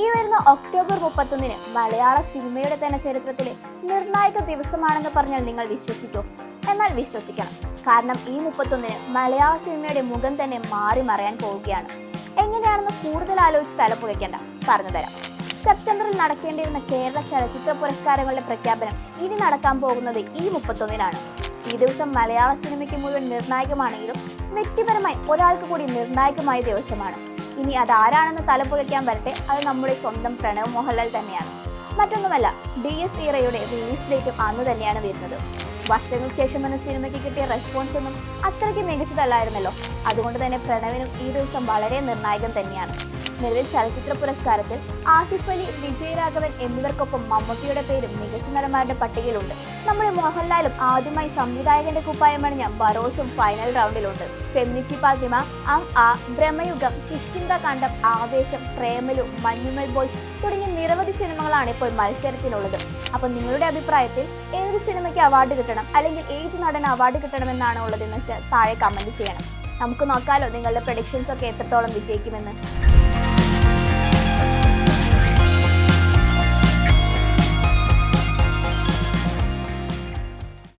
ഈ വരുന്ന ഒക്ടോബർ മുപ്പത്തൊന്നിന് മലയാള സിനിമയുടെ തന്നെ ചരിത്രത്തിലെ നിർണായക ദിവസമാണെന്ന് പറഞ്ഞാൽ നിങ്ങൾ വിശ്വസിക്കൂ. എന്നാൽ വിശ്വസിക്കണം. കാരണം ഈ മുപ്പത്തൊന്നിന് മലയാള സിനിമയുടെ മുഖം തന്നെ മാറി മറയാൻ പോവുകയാണ്. എങ്ങനെയാണെന്ന് കൂടുതൽ ആലോചിച്ച് തലപ്പുകയ്ക്കേണ്ട പറഞ്ഞുതരാം സെപ്റ്റംബറിൽ നടക്കേണ്ടിയിരുന്ന കേരള ചലച്ചിത്ര പുരസ്കാരങ്ങളുടെ പ്രഖ്യാപനം ഇനി നടക്കാൻ പോകുന്നത് ഈ മുപ്പത്തൊന്നിനാണ്. ഈ ദിവസം മലയാള സിനിമയ്ക്ക് മുഴുവൻ നിർണായകമാണെങ്കിലും വ്യക്തിപരമായി ഒരാൾക്ക് കൂടി നിർണായകമായ ദിവസമാണ്. ഇനി അതാരാണെന്ന് തലപ്പുകയ്ക്കാൻ വരട്ടെ? അത് നമ്മുടെ സ്വന്തം പ്രണവ് മോഹൻലാൽ തന്നെയാണ്. മറ്റൊന്നുമല്ല ഡി എസ് ഇറയുടെ റിലീസ് ഡേറ്റും അന്ന് തന്നെയാണ് വരുന്നത്. വർഷങ്ങൾക്ക് ശേഷം എന്ന സിനിമയ്ക്ക് കിട്ടിയ റെസ്പോൺസ് ഒന്നും അത്രയ്ക്ക് മികച്ചതല്ലായിരുന്നല്ലോ. അതുകൊണ്ട് തന്നെ പ്രണവിനും ഈ ദിവസം വളരെ നിർണായകം തന്നെയാണ്. നിലവിൽ ചലച്ചിത്ര പുരസ്കാരത്തിൽ ആസിഫ് അലി വിജയരാഘവൻ എന്നിവർക്കൊപ്പം മമ്മൂട്ടിയുടെ പേരും മികച്ച നടന്മാരുടെ പട്ടികയിലുണ്ട്. നമ്മുടെ മോഹൻലാലും ആദ്യമായി സംവിധായകന്റെ കുപ്പായമണിഞ്ഞ ബറോസും ഫൈനൽ റൗണ്ടിലുണ്ട്. ഫെമിനിഷി പാതിമ അം ആ ബ്രഹ്മയുഗം കിഷ്കിന്ത കാണ്ഡം ആവേശം പ്രേമലു മഞ്ഞുമൽ ബോയ്സ് തുടങ്ങിയ നിരവധി സിനിമകളാണ് ഇപ്പോൾ മത്സരത്തിനുള്ളത്. അപ്പൊ നിങ്ങളുടെ അഭിപ്രായത്തിൽ ഏത് സിനിമയ്ക്ക് അവാർഡ് കിട്ടണം? അല്ലെങ്കിൽ ഏത് നടന് അവാർഡ് കിട്ടണമെന്നാണ് ഉള്ളതെന്ന് വെച്ചാൽ താഴെ കമന്റ് ചെയ്യണം. നമുക്ക് നോക്കാലോ നിങ്ങളുടെ പ്രൊഡിക്ഷൻസ് ഒക്കെ എത്രത്തോളം വിജയിക്കുമെന്ന്.